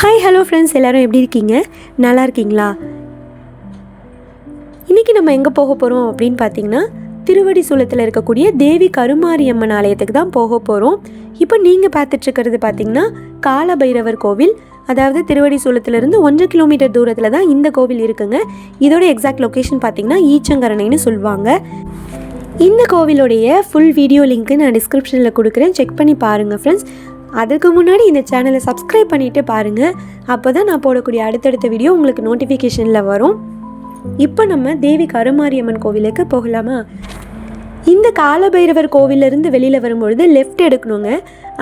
Hi hello friends எல்லோரும் எப்படி இருக்கீங்க? நல்லா இருக்கீங்களா? இன்றைக்கி நம்ம எங்கே போக போகிறோம் அப்படின்னு பார்த்தீங்கன்னா திருவடி சூலத்தில் இருக்கக்கூடிய தேவி கருமாரியம்மன் ஆலயத்துக்கு தான் போக போகிறோம் இப்போ நீங்கள் பார்த்துட்ருக்கிறது பார்த்தீங்கன்னா காலபைரவர் கோவில். அதாவது திருவடி சூலத்திலிருந்து ஒன்றரை கிலோமீட்டர் தூரத்தில் தான் இந்த கோவில் இருக்குங்க. இதோட எக்ஸாக்ட் லொக்கேஷன் பார்த்தீங்கன்னா ஈச்சங்கரணைன்னு சொல்லுவாங்க. இந்த கோவிலுடைய ஃபுல் வீடியோ லிங்க்கு நான் டிஸ்கிரிப்ஷனில் கொடுக்குறேன். செக் பண்ணி பாருங்கள் ஃப்ரெண்ட்ஸ் அதுக்கு முன்னாடி இந்த சேனலை சப்ஸ்கிரைப் பண்ணிவிட்டு பாருங்கள் அப்போ தான் நான் போடக்கூடிய அடுத்தடுத்த வீடியோ உங்களுக்கு நோட்டிஃபிகேஷனில் வரும். இப்போ நம்ம தேவி கருமாரியம்மன் கோவிலுக்கு போகலாமா? இந்த காலபைரவர் கோவிலிருந்து வெளியில் வரும்பொழுது லெஃப்ட் எடுக்கணுங்க.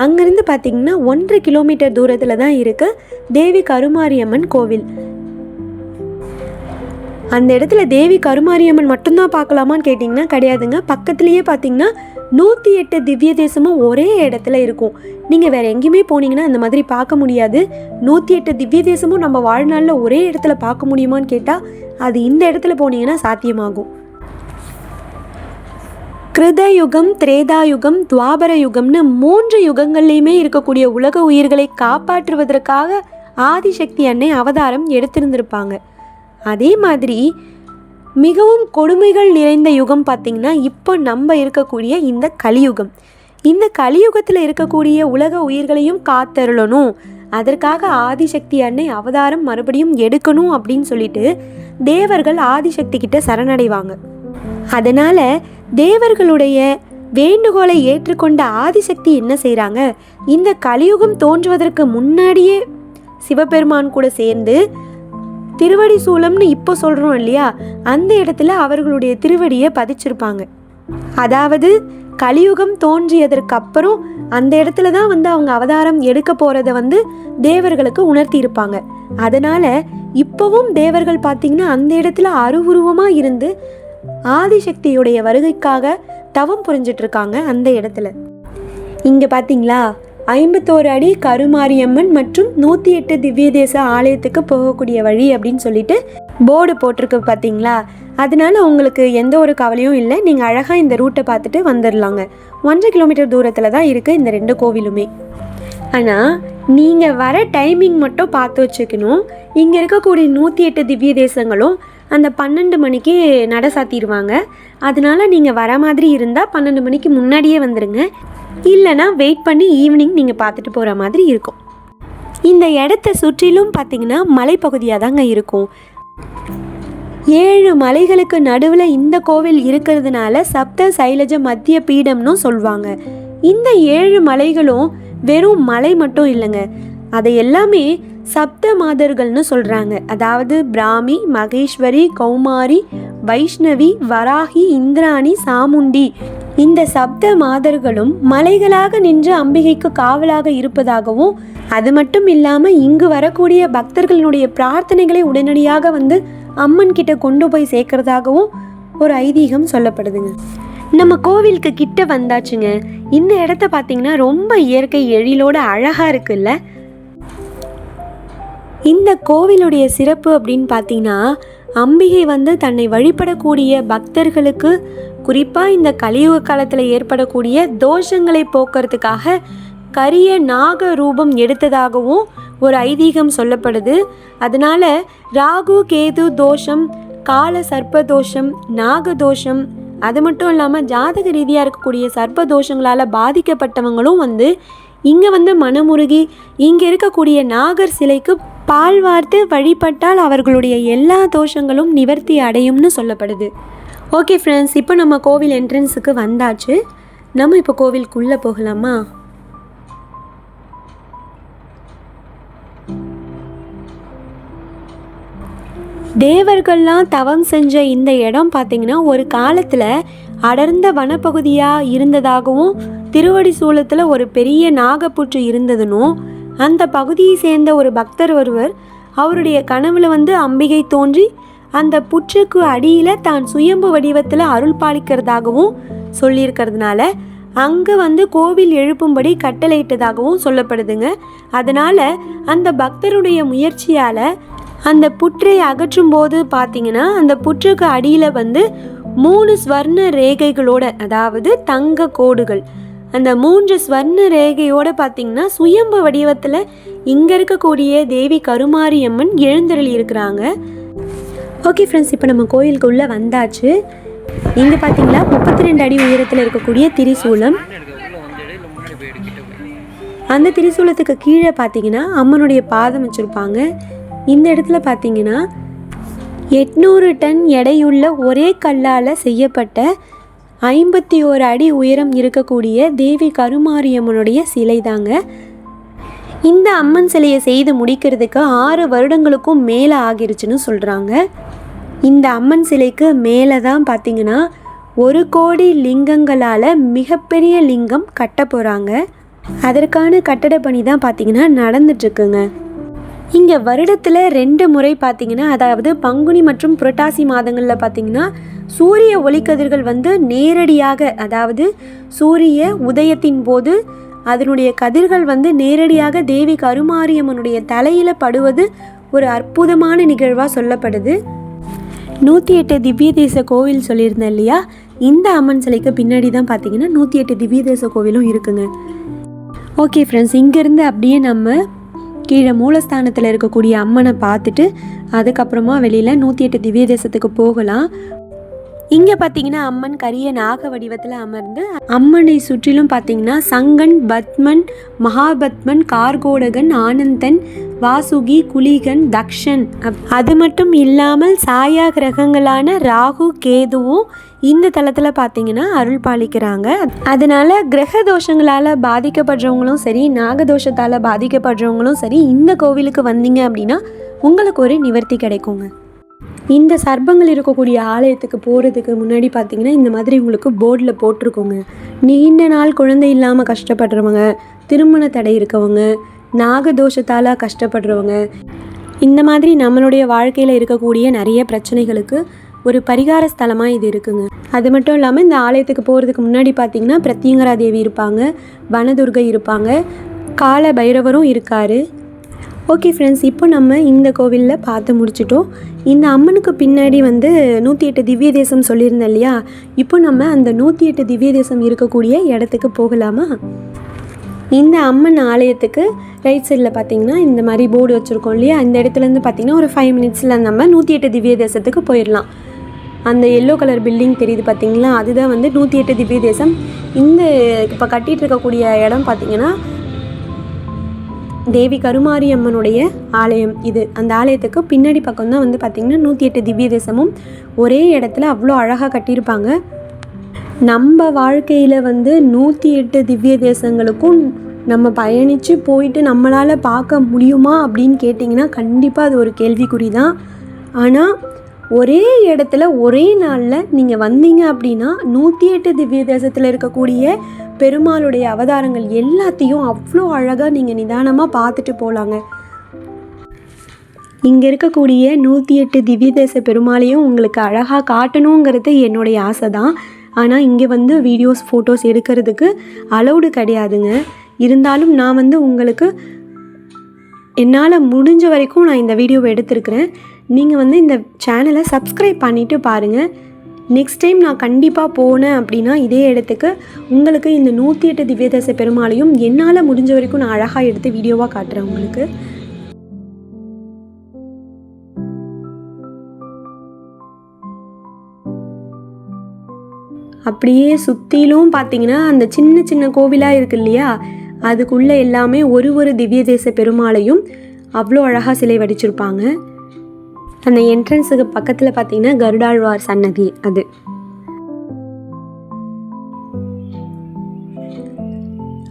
அங்கேருந்து பார்த்தீங்கன்னா ஒன்றரை கிலோமீட்டர் தூரத்தில் தான் இருக்குது தேவி கருமாரியம்மன் கோவில். அந்த இடத்துல தேவி கருமாரியம்மன் மட்டும்தான் பார்க்கலாமான்னு கேட்டிங்கன்னா கிடையாதுங்க. பக்கத்துலேயே பார்த்தீங்கன்னா நூற்றி எட்டு திவ்ய தேசமும் ஒரே இடத்துல இருக்கும். நீங்கள் வேறு எங்கேயுமே போனீங்கன்னா அந்த மாதிரி பார்க்க முடியாது. நூற்றி எட்டு திவ்ய தேசமும் நம்ம வாழ்நாளில் ஒரே இடத்துல பார்க்க முடியுமான்னு கேட்டால் அது இந்த இடத்துல போனீங்கன்னா சாத்தியமாகும். கிருதயுகம் திரேதாயுகம் திரேதா யுகம் துவாபர யுகம்னு மூன்று யுகங்கள்லையுமே இருக்கக்கூடிய உலக உயிர்களை காப்பாற்றுவதற்காக ஆதிசக்தி அன்னை அவதாரம் எடுத்திருந்திருப்பாங்க. அதே மாதிரி மிகவும் கொடுமைகள் நிறைந்த யுகம் பார்த்திங்கன்னா இப்போ நம்ம இருக்கக்கூடிய இந்த கலியுகம். இந்த கலியுகத்தில் இருக்கக்கூடிய உலக உயிர்களையும் காத்தருளணும். அதற்காக ஆதிசக்தி அன்னை அவதாரம் மறுபடியும் எடுக்கணும் அப்படின்னு சொல்லிட்டு தேவர்கள் ஆதிசக்தி கிட்ட சரணடைவாங்க. அதனால தேவர்களுடைய வேண்டுகோளை ஏற்றுக்கொண்ட ஆதிசக்தி என்ன செய்கிறாங்க இந்த கலியுகம் தோன்றுவதற்கு முன்னாடியே சிவபெருமான் கூட சேர்ந்து திருவடி சூலம்னு இப்போ சொல்கிறோம் இல்லையா? அந்த இடத்துல அவர்களுடைய திருவடியை பதிச்சிருப்பாங்க. அதாவது கலியுகம் தோன்றியதற்கு அப்புறம் அந்த இடத்துல தான் வந்து அவங்க அவதாரம் எடுக்க போகிறத வந்து தேவர்களுக்கு உணர்த்தி இருப்பாங்க இப்போவும் தேவர்கள் பார்த்திங்கன்னா அந்த இடத்துல அருவுருவமாக இருந்து ஆதிசக்தியுடைய வருகைக்காக தவம் புரிஞ்சிட்ருக்காங்க அந்த இடத்துல. இங்கே பார்த்தீங்களா ஐம்பத்தோரு அடி கருமாரியம்மன் மற்றும் நூற்றி எட்டு திவ்ய தேச ஆலயத்துக்கு போகக்கூடிய வழி அப்படின்னு சொல்லிட்டு போர்டு போட்டிருக்கு பார்த்தீங்களா அதனால உங்களுக்கு எந்த ஒரு கவலையும் இல்லை. நீங்கள் அழகாக இந்த ரூட்டை பார்த்துட்டு வந்துடலாங்க ஒன்றரை கிலோமீட்டர் தூரத்தில் தான் இருக்குது இந்த ரெண்டு கோவிலுமே. ஆனால் நீங்கள் வர டைமிங் மட்டும் பார்த்து வச்சுக்கணும். இங்கே இருக்கக்கூடிய நூற்றி எட்டு திவ்ய தேசங்களும் அந்த பன்னெண்டு மணிக்கு நட சாத்திடுவாங்க. அதனால நீங்கள் வர மாதிரி இருந்தால் பன்னெண்டு மணிக்கு முன்னாடியே வந்துடுங்க இல்லைனா வெயிட் பண்ணி ஈவினிங் நீங்கள் பார்த்துட்டு போகிற மாதிரி இருக்கும். இந்த இடத்த சுற்றிலும் பார்த்தீங்கன்னா மலைப்பகுதியாக தாங்க இருக்கும். ஏழு மலைகளுக்கு நடுவில் இந்த கோவில் இருக்கிறதுனால சப்த சைலஜ மத்திய பீடம்னு சொல்லுவாங்க இந்த ஏழு மலைகளும் வெறும் மலை மட்டும் இல்லைங்க. அதை எல்லாமே சப்த மாதர்கள்னு சொல்கிறாங்க அதாவது பிராமி மகேஸ்வரி கௌமாரி வைஷ்ணவி வராகி இந்திராணி சாமுண்டி. இந்த சப்த மாதர்களும் மலைகளாக நின்று அம்பிகைக்கு காவலாக இருப்பதாகவும் அது மட்டும் இல்லாமல் இங்கு வரக்கூடிய பக்தர்களுடைய பிரார்த்தனைகளை உடனடியாக வந்து அம்மன் கிட்ட கொண்டு போய் சேர்க்கறதாகவும் ஒரு ஐதீகம் சொல்லப்படுதுங்க. நம்ம கோவிலுக்கு கிட்ட வந்தாச்சுங்க. இந்த இடத்த பார்த்தீங்கன்னா ரொம்ப இயற்கை எழிலோட அழகாக இருக்குல்ல? இந்த கோவிலுடைய சிறப்பு அப்படின்னு பார்த்தீங்கன்னா அம்பிகை வந்து தன்னை வழிபடக்கூடிய பக்தர்களுக்கு குறிப்பாக இந்த கலியுக காலத்தில் ஏற்படக்கூடிய தோஷங்களை போக்குறதுக்காக கரிய நாக ரூபம் எடுத்ததாகவும் ஒரு ஐதீகம் சொல்லப்படுது. அதனால ராகு கேது தோஷம் கால சர்ப்ப தோஷம் நாக தோஷம் அது மட்டும் இல்லாமல் ஜாதக ரீதியாக இருக்கக்கூடிய சர்ப்ப தோஷங்களால் பாதிக்கப்பட்டவங்களும் வந்து இங்கே வந்து மனமுருகி இங்கே இருக்கக்கூடிய நாகர் சிலைக்கு பால் வார்த்து வழிபட்டால் அவர்களுடைய எல்லா தோஷங்களும் நிவர்த்தி அடையும்னு சொல்லப்படுது. ஓகே ஃப்ரெண்ட்ஸ் இப்போ நம்ம கோவில் என்ட்ரன்ஸுக்கு வந்தாச்சு. நம்ம இப்போ கோவிலுக்குள்ளே போகலாமா? தேவர்கள்லாம் தவம் செஞ்ச இந்த இடம் பார்த்திங்கன்னா ஒரு காலத்தில் அடர்ந்த வனப்பகுதியாக இருந்ததாகவும் திருவடி சூலத்தில் ஒரு பெரிய நாகப்புற்று இருந்ததுனும் அந்த பகுதியை சேர்ந்த ஒரு பக்தர் ஒருவர் அவருடைய கனவுல வந்து அம்பிகை தோன்றி அந்த புற்றுக்கு அடியில் தான் சுயம்பு வடிவத்தில் அருள் பாலிக்கிறதாகவும் சொல்லியிருக்கிறதுனால அங்கே வந்து கோவில் எழுப்பும்படி கட்டளையிட்டதாகவும் சொல்லப்படுதுங்க. அதனால் அந்த பக்தருடைய முயற்சியால் அந்த புற்றை அகற்றும் போது பார்த்தீங்கன்னா அந்த புற்றுக்கு அடியில் வந்து மூணு ஸ்வர்ண ரேகைகளோட அதாவது தங்க கோடுகள் அந்த மூன்று ஸ்வர்ண ரேகையோடு பார்த்தீங்கன்னா சுயம்பு வடிவத்தில் இங்கே இருக்கக்கூடிய தேவி கருமாரியம்மன் எழுந்தருளி இருக்கிறாங்க. ஓகே ஃப்ரெண்ட்ஸ் இப்போ நம்ம கோயிலுக்கு உள்ளே வந்தாச்சு. இங்கே பார்த்தீங்களா முப்பத்தி ரெண்டு அடி உயரத்தில் இருக்கக்கூடிய திரிசூலம். அந்த திரிசூலத்துக்கு கீழே பார்த்தீங்கன்னா அம்மனுடைய பாதம் வச்சுருப்பாங்க. இந்த இடத்துல பார்த்தீங்கன்னா எட்நூறு டன் எடையுள்ள ஒரே கல்லால் செய்யப்பட்ட ஐம்பத்தி ஓரு அடி உயரம் இருக்கக்கூடிய தேவி கருமாரியம்மனுடைய சிலை தாங்க இந்த அம்மன் சிலையை செய்து முடிக்கிறதுக்கு ஆறு வருடங்களுக்கும் மேலே ஆகிருச்சுன்னு சொல்கிறாங்க இந்த அம்மன் சிலைக்கு மேலே தான் பார்த்தீங்கன்னா ஒரு கோடி லிங்கங்களால் மிகப்பெரிய லிங்கம் கட்ட போகிறாங்க அதற்கான கட்டட பணி தான் பார்த்தீங்கன்னா நடந்துட்டுருக்குங்க. இங்கே வருடத்தில் ரெண்டு முறை பார்த்தீங்கன்னா அதாவது பங்குனி மற்றும் புரட்டாசி மாதங்களில் பார்த்தீங்கன்னா சூரிய ஒளிக்கதிர்கள் வந்து நேரடியாக அதாவது சூரிய உதயத்தின் போது அதனுடைய கதிர்கள் வந்து நேரடியாக தேவி கருமாரியம்மனுடைய தலையில் படுவது ஒரு அற்புதமான நிகழ்வாக சொல்லப்படுது. நூற்றி எட்டு திவ்ய தேச கோவில் சொல்லியிருந்தேன் இல்லையா? இந்த அம்மன் சிலைக்கு பின்னாடி தான் பார்த்தீங்கன்னா நூற்றி எட்டு திவ்ய தேச கோவிலும் இருக்குங்க. ஓகே ஃப்ரெண்ட்ஸ் இங்கேருந்து அப்படியே நம்ம கீழே மூலஸ்தானத்தில் இருக்கக்கூடிய அம்மனை பார்த்துட்டு அதுக்கப்புறமா வெளியில் நூற்றி எட்டு திவ்ய தேசத்துக்கு போகலாம். இங்கே பார்த்தீங்கன்னா அம்மன் கரிய நாக வடிவத்தில் அமர்ந்து அம்மனை சுற்றிலும் பார்த்தீங்கன்னா சங்கன் பத்மன் மகாபத்மன் கார்கோடகன் ஆனந்தன் வாசுகி குலிகன் தக்ஷன். அது மட்டும் இல்லாமல் சாயா கிரகங்களான ராகு கேதுவும் இந்த தளத்தில் பார்த்தீங்கன்னா அருள் பாலிக்கிறாங்க. அதனால கிரக தோஷங்களால் பாதிக்கப்படுறவங்களும் சரி நாகதோஷத்தால் பாதிக்கப்படுறவங்களும் சரி இந்த கோவிலுக்கு வந்தீங்க அப்படின்னா உங்களுக்கு ஒரு நிவர்த்தி கிடைக்குங்க. இந்த சர்ப்பங்கள் இருக்கக்கூடிய ஆலயத்துக்கு போகிறதுக்கு முன்னாடி பார்த்தீங்கன்னா இந்த மாதிரி உங்களுக்கு போர்டில் போட்டிருக்கோங்க. நீண்ட நாள் குழந்தை இல்லாமல் கஷ்டப்படுறவங்க திருமண தடை இருக்கவங்க நாகதோஷத்தால் கஷ்டப்படுறவங்க இந்த மாதிரி நம்மளுடைய வாழ்க்கையில் இருக்கக்கூடிய நிறைய பிரச்சனைகளுக்கு ஒரு பரிகார ஸ்தலமாக இது இருக்குங்க. அது மட்டும் இல்லாமல் இந்த ஆலயத்துக்கு போகிறதுக்கு முன்னாடி பார்த்தீங்கன்னா பிரத்யங்கரா தேவி இருப்பாங்க வனதுர்கை இருப்பாங்க கால பைரவரும் இருக்கார். ஓகே ஃப்ரெண்ட்ஸ் இப்போ நம்ம இந்த கோவிலில் பார்த்து முடிச்சிட்டோம். இந்த அம்மனுக்கு பின்னாடி வந்து நூற்றி எட்டு திவ்ய தேசம் சொல்லியிருந்தேன் இல்லையா? இப்போ நம்ம அந்த நூற்றி எட்டு திவ்ய தேசம் இருக்கக்கூடிய இடத்துக்கு போகலாமா? இந்த அம்மன் ஆலயத்துக்கு ரைட் சைடில் பார்த்தீங்கன்னா இந்த மாதிரி போர்டு வச்சுருக்கோம் இல்லையா? இந்த இடத்துலேருந்து பார்த்தீங்கன்னா ஒரு ஃபைவ் மினிட்ஸில் நம்ம நூற்றி எட்டு திவ்ய தேசத்துக்கு போயிடலாம். அந்த எல்லோ கலர் பில்டிங் தெரியுது பார்த்தீங்களா அதுதான் வந்து நூற்றி எட்டு திவ்ய தேசம். இந்த இப்போ கட்டிகிட்டு இருக்கக்கூடிய இடம் பார்த்தீங்கன்னா தேவி கருமாரியம்மனுடைய ஆலயம் இது. அந்த ஆலயத்துக்கு பின்னாடி பக்கம் தான் வந்து பார்த்திங்கன்னா நூற்றி எட்டு திவ்ய தேசமும் ஒரே இடத்துல அவ்வளோ அழகாக கட்டியிருப்பாங்க. நம்ம வாழ்க்கையில் வந்து நூற்றி எட்டு திவ்ய தேசங்களுக்கும் நம்ம பயணித்து போயிட்டு நம்மளால் பார்க்க முடியுமா அப்படின்னு கேட்டிங்கன்னா கண்டிப்பாக அது ஒரு கேள்விக்குறி தான் ஆனால் ஒரே இடத்துல ஒரே நாளில் நீங்கள் வந்தீங்க அப்படின்னா நூற்றி எட்டு திவ்ய தேசத்தில் இருக்கக்கூடிய பெருமாளுடைய அவதாரங்கள் எல்லாத்தையும் அவ்வளோ அழகாக நீங்கள் நிதானமாக பார்த்துட்டு போகலாங்க இங்கே இருக்கக்கூடிய நூற்றி எட்டு திவ்ய தேச பெருமாளையும் உங்களுக்கு அழகாக காட்டணுங்கிறது என்னுடைய ஆசை தான் ஆனால் இங்கே வந்து வீடியோஸ் ஃபோட்டோஸ் எடுக்கிறதுக்கு அலௌடு கிடையாதுங்க. இருந்தாலும் நான் வந்து உங்களுக்கு என்னால் முடிஞ்ச வரைக்கும் நான் இந்த வீடியோவை எடுத்திருக்கிறேன். நீங்கள் வந்து இந்த சேனலை சப்ஸ்கிரைப் பண்ணிவிட்டு பாருங்கள் நெக்ஸ்ட் டைம் நான் கண்டிப்பாக போனேன் அப்படின்னா இதே இடத்துக்கு உங்களுக்கு இந்த நூற்றி எட்டு திவ்யதேச பெருமாளையும் என்னால் முடிஞ்ச வரைக்கும் நான் அழகாக எடுத்து வீடியோவாக காட்டுறேன் உங்களுக்கு. அப்படியே சுற்றிலும் பார்த்தீங்கன்னா அந்த சின்ன சின்ன கோவிலாக இருக்கு இல்லையா? அதுக்குள்ளே எல்லாமே ஒரு ஒரு திவ்ய தேச பெருமாளையும் அவ்வளோ அழகாக சிலை வடிச்சிருப்பாங்க. அந்த என்ட்ரன்ஸுக்கு பக்கத்தில் பார்த்தீங்கன்னா கருடாழ்வார் சன்னதி அது.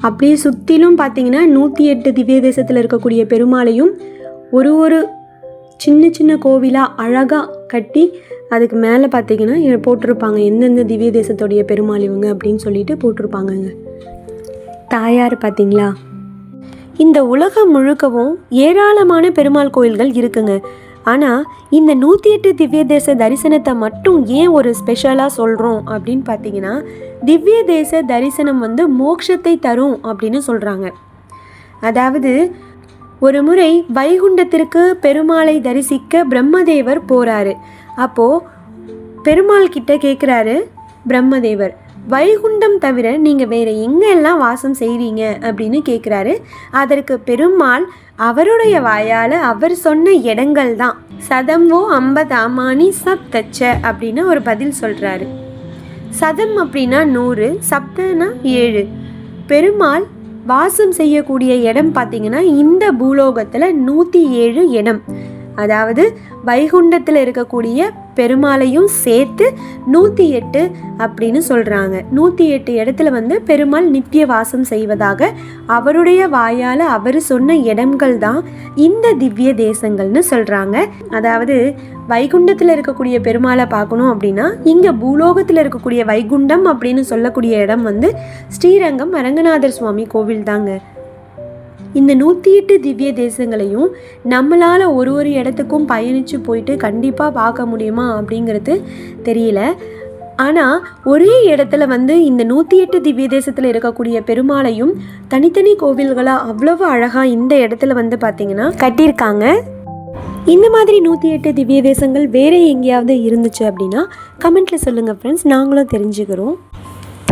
அப்படியே சுற்றிலும் பார்த்தீங்கன்னா நூற்றி எட்டு திவ்ய தேசத்தில் இருக்கக்கூடிய பெருமாளையும் ஒரு ஒரு சின்ன சின்ன கோவிலாக அழகாக கட்டி அதுக்கு மேலே பார்த்தீங்கன்னா போட்டிருப்பாங்க. எந்தெந்த திவ்ய தேசத்துடைய பெருமாள் இவங்க அப்படின்னு சொல்லிட்டு போட்டிருப்பாங்கங்க. தாயார் பார்த்தீங்களா இந்த உலகம் முழுக்கவும் ஏராளமான பெருமாள் கோயில்கள் இருக்குங்க. ஆனால் இந்த நூற்றி எட்டு திவ்ய தேச தரிசனத்தை மட்டும் ஏன் ஒரு ஸ்பெஷலாக சொல்கிறோம் அப்படின்னு பார்த்தீங்கன்னா திவ்ய தேச தரிசனம் வந்து மோட்சத்தை தரும் அப்படின்னு சொல்கிறாங்க அதாவது ஒரு முறை வைகுண்டத்திற்கு பெருமாளை தரிசிக்க பிரம்மதேவர் போகிறாரு அப்போது பெருமாள் கிட்ட கேட்குறாரு பிரம்மதேவர் வைகுண்டம் தவிர நீங்கள் வேறு எங்கெல்லாம் வாசம் செய்கிறீங்க அப்படின்னு கேட்குறாரு அதற்கு பெருமாள் அவருடைய வாயால் அவர் சொன்ன இடங்கள் தான். சதம்வோ அம்பதாமானி சப் தச்ச அப்படின்னு ஒரு பதில் சொல்கிறாரு சதம் அப்படின்னா நூறு சப்தனா ஏழு. பெருமாள் வாசம் செய்யக்கூடிய இடம் பார்த்தீங்கன்னா இந்த பூலோகத்தில் நூற்றி ஏழு இடம். அதாவது வைகுண்டத்தில் இருக்கக்கூடிய பெருமாளையும் சேர்த்து நூற்றி எட்டு அப்படின்னு சொல்கிறாங்க நூற்றி எட்டு இடத்துல வந்து பெருமாள் நித்திய வாசம் செய்வதாக அவருடைய வாயால் அவர் சொன்ன இடங்கள் தான் இந்த திவ்ய தேசங்கள்னு சொல்கிறாங்க அதாவது வைகுண்டத்தில் இருக்கக்கூடிய பெருமாளை பார்க்கணும் அப்படின்னா இங்கே பூலோகத்தில் இருக்கக்கூடிய வைகுண்டம் அப்படின்னு சொல்லக்கூடிய இடம் வந்து ஸ்ரீரங்கம் அரங்கநாதர் சுவாமி கோவில் தாங்க. இந்த நூற்றி எட்டு திவ்ய தேசங்களையும் நம்மளால் ஒரு ஒரு இடத்துக்கும் பயணித்து போயிட்டு கண்டிப்பாக பார்க்க முடியுமா அப்படிங்கிறது தெரியல. ஆனால் ஒரே இடத்துல வந்து இந்த நூற்றி எட்டு திவ்ய தேசத்தில் இருக்கக்கூடிய பெருமாளையும் தனித்தனி கோவில்களாக அவ்வளவு அழகாக இந்த இடத்துல வந்து பார்த்திங்கன்னா கட்டியிருக்காங்க. இந்த மாதிரி நூற்றி எட்டு திவ்ய தேசங்கள் வேறு எங்கேயாவது இருந்துச்சு அப்படின்னா கமெண்ட்டில் சொல்லுங்கள் ஃப்ரெண்ட்ஸ் நாங்களும் தெரிஞ்சுக்கிறோம்.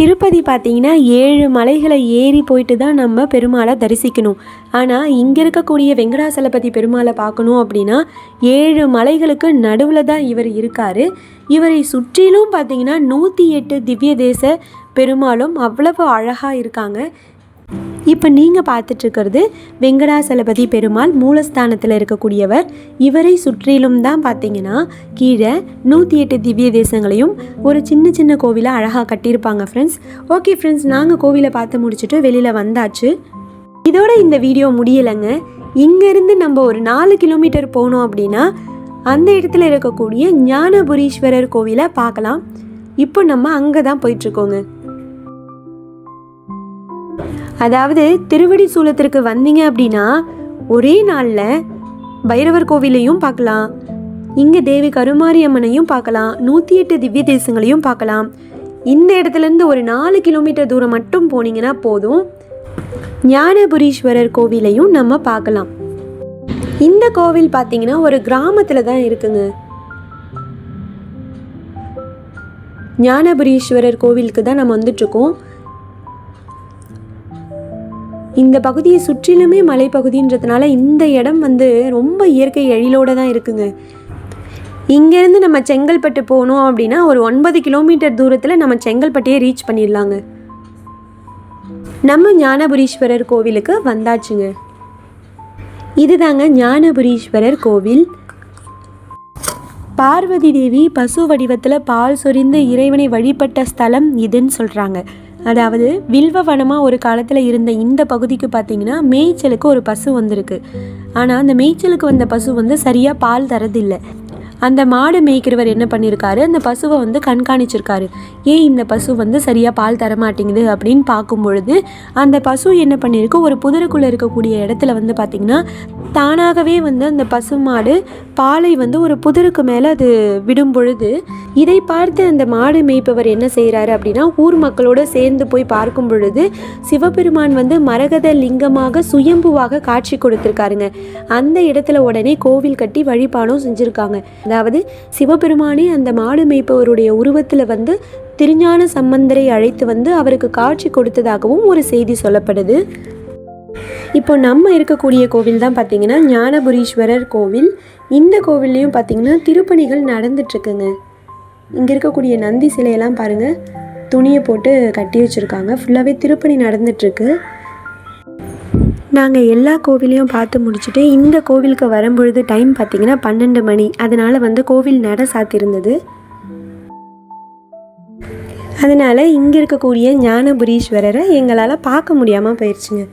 திருப்பதி பார்த்தீங்கன்னா ஏழு மலைகளை ஏறி போயிட்டு தான் நம்ம பெருமாளை தரிசிக்கணும். ஆனால் இங்கே இருக்கக்கூடிய வெங்கடாசலபதி பெருமாளை பார்க்கணும் அப்படின்னா ஏழு மலைகளுக்கு நடுவில் தான் இவர் இருக்கார். இவரை சுற்றிலும் பார்த்தீங்கன்னா நூற்றி எட்டு திவ்ய தேச பெருமாளும் அவ்வளவு அழகாக இருக்காங்க. இப்போ நீங்கள் பார்த்துட்ருக்கிறது வெங்கடாசலபதி பெருமாள் மூலஸ்தானத்தில் இருக்கக்கூடியவர். இவரை சுற்றிலும் தான் பார்த்தீங்கன்னா கீழே நூற்றி எட்டு திவ்ய தேசங்களையும் ஒரு சின்ன சின்ன கோவிலை அழகாக கட்டியிருப்பாங்க ஃப்ரெண்ட்ஸ் ஓகே ஃப்ரெண்ட்ஸ் நாங்கள் கோவிலை பார்த்து முடிச்சுட்டு வெளியில் வந்தாச்சு. இதோட இந்த வீடியோ முடியலைங்க. இங்கேருந்து நம்ம ஒரு நாலு கிலோமீட்டர் போனோம் அப்படின்னா அந்த இடத்துல இருக்கக்கூடிய ஞானபுரீஸ்வரர் கோவிலை பார்க்கலாம். இப்போ நம்ம அங்கே தான் போயிட்டுருக்கோங்க. அதாவது திருவடி சூலத்திற்கு வந்தீங்க அப்படின்னா ஒரே நாளில் பைரவர் கோவிலையும் பார்க்கலாம். இங்கே தேவி கருமாரியம்மனையும் பார்க்கலாம். நூற்றி எட்டு திவ்ய தேசங்களையும் பார்க்கலாம். இந்த இடத்துலேருந்து ஒரு நாலு கிலோமீட்டர் தூரம் மட்டும் போனீங்கன்னா போதும். ஞானபுரீஸ்வரர் கோவிலையும் நம்ம பார்க்கலாம். இந்த கோவில் பார்த்தீங்கன்னா ஒரு கிராமத்தில் தான் இருக்குங்க. ஞானபுரீஸ்வரர் கோவிலுக்கு தான் நம்ம வந்துட்டுருக்கோம். இந்த பகுதியை சுற்றிலுமே மலைப்பகுதின்றதுனால இந்த இடம் வந்து ரொம்ப இயற்கை எழிலோடு தான் இருக்குங்க. இங்கேருந்து நம்ம செங்கல்பட்டு போனோம் அப்படின்னா ஒரு ஒன்பது கிலோமீட்டர் தூரத்தில் நம்ம செங்கல்பட்டையே ரீச் பண்ணிடலாங்க. நம்ம ஞானபுரீஸ்வரர் கோவிலுக்கு வந்தாச்சுங்க. இதுதாங்க ஞானபுரீஸ்வரர் கோவில். பார்வதி தேவி பசு வடிவத்தில் பால் சொரிந்து இறைவனை வழிபட்ட ஸ்தலம் இதுன்னு சொல்கிறாங்க அதாவது வில்வவனமாக ஒரு காலத்தில் இருந்த இந்த பகுதிக்கு பார்த்தீங்கன்னா மேய்ச்சலுக்கு ஒரு பசு வந்திருக்கு. ஆனால் அந்த மேய்ச்சலுக்கு வந்த பசு வந்து சரியாக பால் தரதில்லை. அந்த மாடு மேய்க்கிறவர் என்ன பண்ணியிருக்காரு அந்த பசுவை வந்து கண்காணிச்சிருக்காரு. ஏன் இந்த பசு வந்து சரியாக பால் தரமாட்டேங்குது அப்படின்னு பார்க்கும் பொழுது அந்த பசு என்ன பண்ணியிருக்கு ஒரு புதருக்குள்ளே இருக்கக்கூடிய இடத்துல வந்து பார்த்திங்கன்னா தானாகவே வந்து அந்த பசுமாடு பாலை வந்து ஒரு புதருக்கு மேலே அது விடும் பொழுது இதை பார்த்து அந்த மாடு மேய்ப்பவர் என்ன செய்கிறாரு அப்படின்னா ஊர் மக்களோடு சேர்ந்து போய் பார்க்கும் பொழுது சிவபெருமான் வந்து மரகத லிங்கமாக சுயம்புவாக காட்சி கொடுத்துருக்காருங்க. அந்த இடத்துல உடனே கோவில் கட்டி வழிபாடும் செஞ்சுருக்காங்க. அதாவது சிவபெருமானே அந்த மாடு மேய்ப்பவருடைய உருவத்தில் வந்து திருஞான சம்பந்தரை அழைத்து வந்து அவருக்கு காட்சி கொடுத்ததாகவும் ஒரு செய்தி சொல்லப்படுது. இப்போ நம்ம இருக்கக்கூடிய கோவில் தான் பார்த்திங்கன்னா ஞானபுரீஸ்வரர் கோவில். இந்த கோவில்லையும் பார்த்திங்கன்னா திருப்பணிகள் நடந்துட்டுருக்குங்க. இங்கே இருக்கக்கூடிய நந்தி சிலையெல்லாம் பாருங்கள் துணியை போட்டு கட்டி வச்சுருக்காங்க. ஃபுல்லாகவே திருப்பணி நடந்துட்டுருக்கு. நாங்கள் எல்லா கோவிலையும் பார்த்து முடிச்சுட்டு இந்த கோவிலுக்கு வரும்பொழுது டைம் பார்த்திங்கன்னா பன்னெண்டு மணி. அதனால் வந்து கோவில் நட சாத்திருந்தது. அதனால் இங்கே இருக்கக்கூடிய ஞானபுரீஸ்வரரை எங்களால் பார்க்க முடியாமல் போயிடுச்சுங்க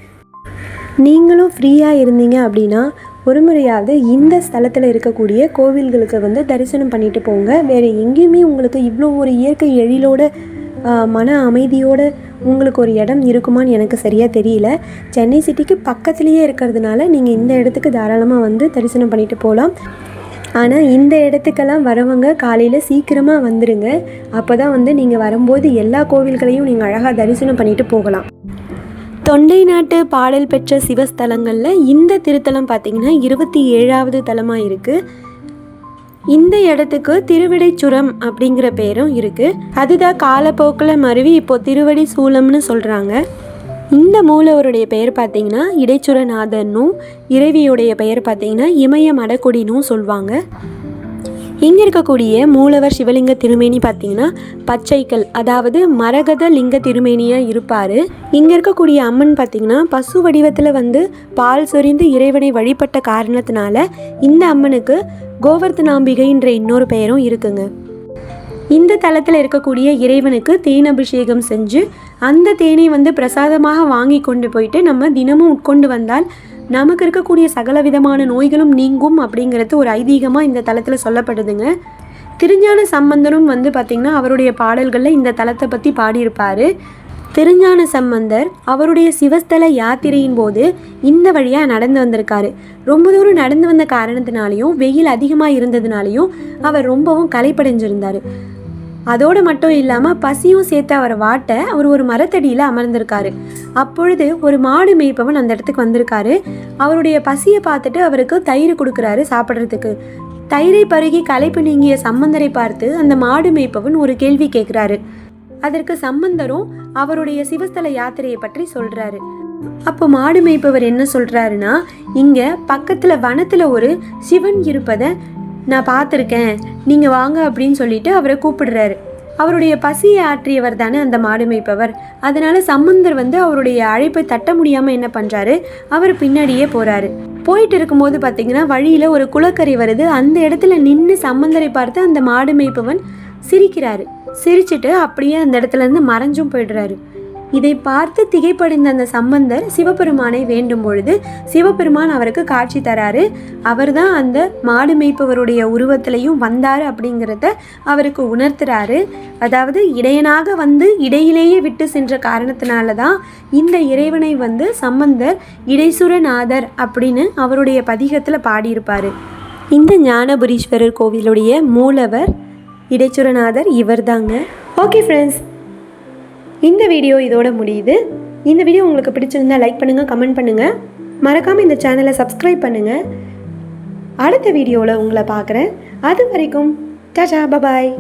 நீங்களும் ஃப்ரீயாக இருந்தீங்க அப்படின்னா ஒரு முறையாவது இந்த ஸ்தலத்தில் இருக்கக்கூடிய கோவில்களுக்கு வந்து தரிசனம் பண்ணிட்டு போங்க. வேறு எங்கேயுமே உங்களுக்கு இவ்வளோ ஒரு இயற்கை எழிலோட மன அமைதியோட உங்களுக்கு ஒரு இடம் இருக்குமான்னு எனக்கு சரியாக தெரியல. சென்னை சிட்டிக்கு பக்கத்துலேயே இருக்கிறதுனால நீங்கள் இந்த இடத்துக்கு தாராளமாக வந்து தரிசனம் பண்ணிட்டு போகலாம் ஆனால் இந்த இடத்துக்கெல்லாம் வரவங்க காலையில் சீக்கிரமாக வந்துடுங்க அப்போ தான் வந்து நீங்கள் வரும்போது எல்லா கோவில்களையும் நீங்கள் அழகாக தரிசனம் பண்ணிட்டு போகலாம். தொண்டை நாட்டு பாடல் பெற்ற சிவஸ்தலங்களில் இந்த திருத்தலம் பார்த்திங்கன்னா இருபத்தி ஏழாவது தலமாக இருக்குது இந்த இடத்துக்கு திருவிடைச்சுரம் அப்படிங்கிற பேரும் இருக்குது அதுதான் காலப்போக்கில் மருவி இப்போ திருவடி சூலம்னு சொல்கிறாங்க இந்த மூலவருடைய பெயர் பார்த்திங்கன்னா இடைச்சுரநாதனும் இறைவியுடைய பெயர் பார்த்திங்கன்னா இமய மடக்குடினும் சொல்லுவாங்க இங்கே இருக்கக்கூடிய மூலவர் சிவலிங்க திருமேனி பார்த்தீங்கன்னா பச்சைக்கல் அதாவது மரகத லிங்க திருமேனியாக இருப்பார். இங்கே இருக்கக்கூடிய அம்மன் பார்த்தீங்கன்னா பசு வடிவத்தில் வந்து பால் சொரிந்து இறைவனை வழிபட்ட காரணத்தினால இந்த அம்மனுக்கு கோவர்த்தனாம்பிகைன்ற இன்னொரு பெயரும் இருக்குங்க. இந்த தலத்தில் இருக்கக்கூடிய இறைவனுக்கு தேன் அபிஷேகம் செஞ்சு அந்த தேனை வந்து பிரசாதமாக வாங்கி கொண்டு போயிட்டு நம்ம தினமும் உட்கொண்டு வந்தால் நமக்கு இருக்கக்கூடிய சகல விதமான நோய்களும் நீங்கும் அப்படிங்கிறது ஒரு ஐதீகமாக இந்த தளத்தில் சொல்லப்படுதுங்க. திருஞான சம்பந்தரும் வந்து பார்த்திங்கன்னா அவருடைய பாடல்களில் இந்த தலத்தை பற்றி பாடியிருப்பார். திருஞான சம்பந்தர் அவருடைய சிவஸ்தல யாத்திரையின் போது இந்த வழியாக நடந்து வந்திருக்காரு. ரொம்ப தூரம் நடந்து வந்த காரணத்தினாலையும் வெயில் அதிகமாக இருந்ததுனாலையும் அவர் ரொம்பவும் கலைப்படைஞ்சிருந்தார் அதோடு மட்டும் இல்லாமல் பசியும் சேர்த்து அவரை வாட்ட அவர் ஒரு மரத்தடியில் அமர்ந்திருக்காரு. அப்பொழுது ஒரு மாடு மேய்ப்பவன் அந்த இடத்துக்கு வந்திருக்காரு. அவருடைய பசியை பார்த்துட்டு அவருக்கு தயிர் கொடுக்குறாரு சாப்பிட்றதுக்கு. தயிரை பருகி களைப்பு நீங்கிய சம்பந்தரை பார்த்து அந்த மாடு மேய்ப்பவன் ஒரு கேள்வி கேட்குறாரு. அதற்கு சம்பந்தரும் அவருடைய சிவஸ்தல யாத்திரையை பற்றி சொல்கிறாரு அப்போ மாடு மேய்ப்பவர் என்ன சொல்கிறாருன்னா இங்கே பக்கத்தில் வனத்தில் ஒரு சிவன் இருப்பதை நான் பார்த்துருக்கேன். நீங்கள் வாங்க அப்படின்னு சொல்லிட்டு அவரை கூப்பிடுறாரு. அவருடைய பசியை ஆற்றியவர் தானே அந்த மாடு மேய்ப்பவர் அதனால சம்பந்தர் வந்து அவருடைய அழைப்பை தட்ட முடியாமல் என்ன பண்ணுறாரு அவர் பின்னாடியே போகிறாரு போயிட்டு இருக்கும்போது பார்த்தீங்கன்னா வழியில் ஒரு குளக்கரை வருது. அந்த இடத்துல நின்று சம்பந்தரை பார்த்து அந்த மாடு மேய்ப்பவன் சிரிக்கிறாரு. சிரிச்சிட்டு அப்படியே அந்த இடத்துல இருந்து மறைஞ்சும் போயிடுறாரு. இதை பார்த்து திகைப்படைந்த அந்த சம்பந்தர் சிவபெருமானை வேண்டும் பொழுது சிவபெருமான் அவருக்கு காட்சி தராரு. அவர்தான் அந்த மாடு மேய்ப்பவருடைய உருவத்திலையும் வந்தார் அப்படிங்கிறத அவருக்கு உணர்த்துறாரு. அதாவது இடையனாக வந்து இடையிலேயே விட்டு சென்ற காரணத்தினால தான் இந்த இறைவனை வந்து சம்பந்தர் இடைசுரநாதர் அப்படின்னு அவருடைய பதிகத்தில் பாடியிருப்பார். இந்த ஞானபுரீஸ்வரர் கோவிலுடைய மூலவர் இடைச்சுரநாதர் இவர்தாங்க. ஓகே ஃப்ரெண்ட்ஸ் இந்த வீடியோ இதோட முடியுது. இந்த வீடியோ உங்களுக்கு பிடிச்சிருந்தா லைக் பண்ணுங்கள் கமெண்ட் பண்ணுங்கள் மறக்காமல் இந்த சேனலை சப்ஸ்கிரைப் பண்ணுங்கள் அடுத்த வீடியோவில் உங்களை பார்க்குறேன். அது வரைக்கும் டாடா பபாய்